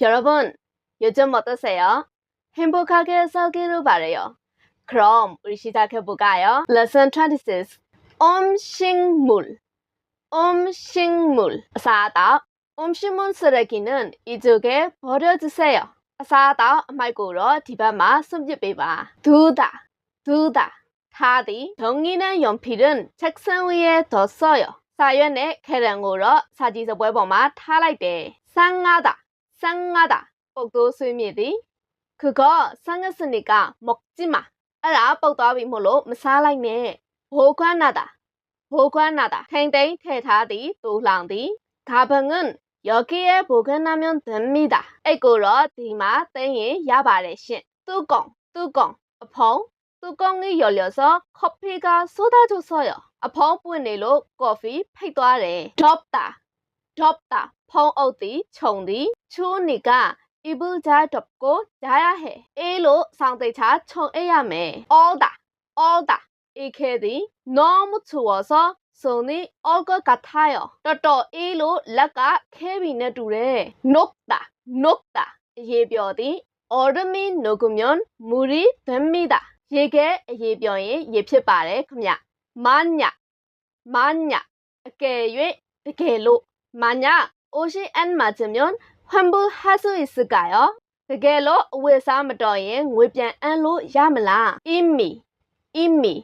여러분, 요즘 어떠세요? 행복하게 살기를 바래요. 그럼 우리 시작해 볼까요? Lesson 26. 음식물. 음식물. 사다. 음식물 쓰레기는 이쪽에 버려주세요. 사다 말고로 디바마 숨겨빼봐. 두다. 두다. 타디. 정리는 연필은 책상 위에 뒀어요. 사연의 계량으로 사지서보에보마 타라이대. 쌍하다. 쌍하다. 복도 수미디. 그거 상했으니까 먹지 마. 알아, 뻑도비 몰로 마살라이네. 보관하다. 보관하다. 탱탱 태타디 또랑디. 가방은 여기에 보관하면 됩니다. 에고로 디마 땡이 야바레신. 뚜껑, 뚜껑, 펑. 뚜껑이 열려서 커피가 쏟아졌어요. 펑 뿌리로 커피 패도아래. 덥다, 덥다. ဖုံးအုပ်သည်ခြုံသည်ချူနီက able die top ကိုဓာရဟဲအေးလို့စောင့်တိတ်ချခြုံအိပ်ရမယ် all da all da အေးခဲသည် norm to us ဆိုနီ all ကကထားရတော်တော်အေးလို့လက်ကခဲပြီနဲ့တူတယ် nokta nokta ရေပြောသည် orami nogumyon muri bemida ရေခဲအရေးပြောရင်ရေဖြစ်ပါတယ်ခမညမညမညအကယ်၍တကယ်လို့မည OCN မှာကျင်မြန် humble hassle is ကရောတကယ်လို့အဝတ်စားမတော်ရင်ငွေပြန်အန်းလို့ရမလား Imi Imi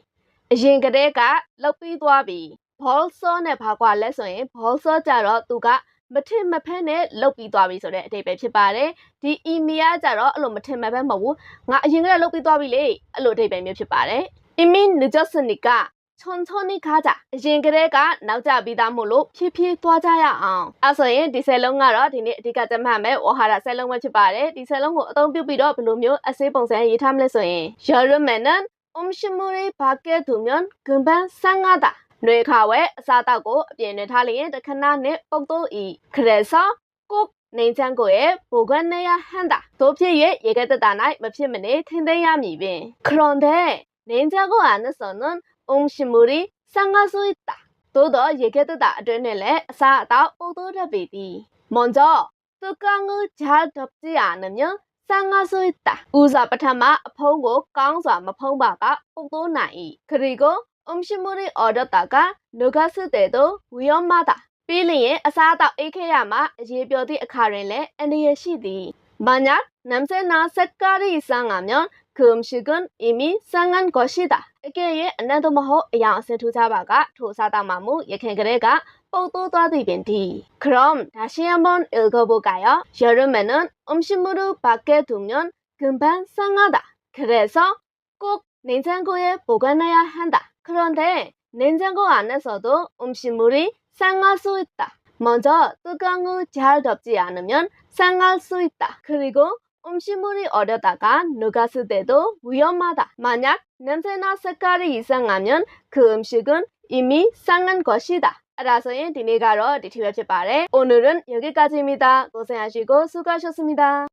အရင်ကတည်းကလောက်ပြီးသွားပြီ bolso နဲ့ဘာကွာလဲဆိုရင် bolso ကြတော့သူကမထင်မဖက်နဲ့လုတ်ပြီးသွားပြီဆိုတဲ့အတိတ်ပဲဖြစ်ပါတယ်ဒီအီမီယာကြတော့အဲ့လိုမထင်မဖက်မဟုတ်ဘူးငါအရင်ကတည်းကလုတ်ပြီးသွားပြီလေအဲ့လိုအတိတ်ပဲမျိုးဖြစ်ပါတယ်အီမီနဂျက်စနီက ချွန်ချွန်နီခါကြအရင်ကတည်းကနောက်ကျပြီးသားမို့လို့ဖြည်းဖြည်းသွားကြရအောင်အဲဆိုရင်ဒီဆယ်လုံးကတော့ဒီနေ့အဓိကတက်မှတ်မဲ့ဝဟာရဆယ်လုံးပဲဖြစ်ပါတယ်ဒီဆယ်လုံးကိုအသုံးပြုပြီးတော့ဘယ်လိုမျိုးအစေးပုံစံရေးထားမလဲဆိုရင်ယောရမန်နန်အုံရှိမူရီဘာကဲဒူမြွန်ဂမ်ဘန်ဆန်ငါတာနွေခါဝဲအစားတောက်ကိုအပြင်နဲ့ထားလျင်တခဏနဲ့ပုတ်တော့ဤခရဲဆောင်းကိုနေချမ်းကိုရဲ့ဘိုဂန်နယဟန်တာတို့ဖြစ်၍ရေကတတာ၌မဖြစ်မနေထင်းသိမ်းရမည်ပင်ခရွန်တဲ့နေချမ်းကိုအနစနွန် အုံရှင်မူရီဆန်ငါဆူတာသို့တော့ရေခဲတတာအတွင်းနဲ့လည်းအစားအသောက်ပို့တော့တတ်ပေသည်မွန်ကြောသူကောင်ကိုဂျာဒပ်တီယာနမြဆန်ငါဆူတာဦးစာပထမအဖုံးကိုကောင်းစွာမဖုံးပါကပုတ်တော့နိုင်၏ခရီကိုအုံရှင်မူရီအော်ဒတာကနုကဆတဲ့တော့ဝီယောမတာပြီးလျင်အစားအသောက်အိတ်ခဲရမှာအရေးပြောသည့်အခါတွင်လည်းအနေရရှိသည်။ဘာညာနမ်ဆဲနာဆက်ကာရီဆန်ငါမြော 그 음식은 이미 상한 것이다. 이게 안나도모호 양세 투자바가 투사다마무 예캔그레가 뽀도다디벤디. 그럼 다시 한번 읽어볼까요? 여름에는 음식물을 밖에 두면 금방 상하다. 그래서 꼭 냉장고에 보관해야 한다. 그런데 냉장고 안에서도 음식물이 상할 수 있다. 먼저 뜨거운 잘 덮지 않으면 상할 수 있다. 그리고 음식물이 어려다가 녹았을때도 위험하다. 만약 냄새나 색깔이 이상하면 그 음식은 이미 상한 것이다. 따라서의 디니가로 디티웹 제발의 오늘은 여기까지입니다. 고생하시고 수고하셨습니다.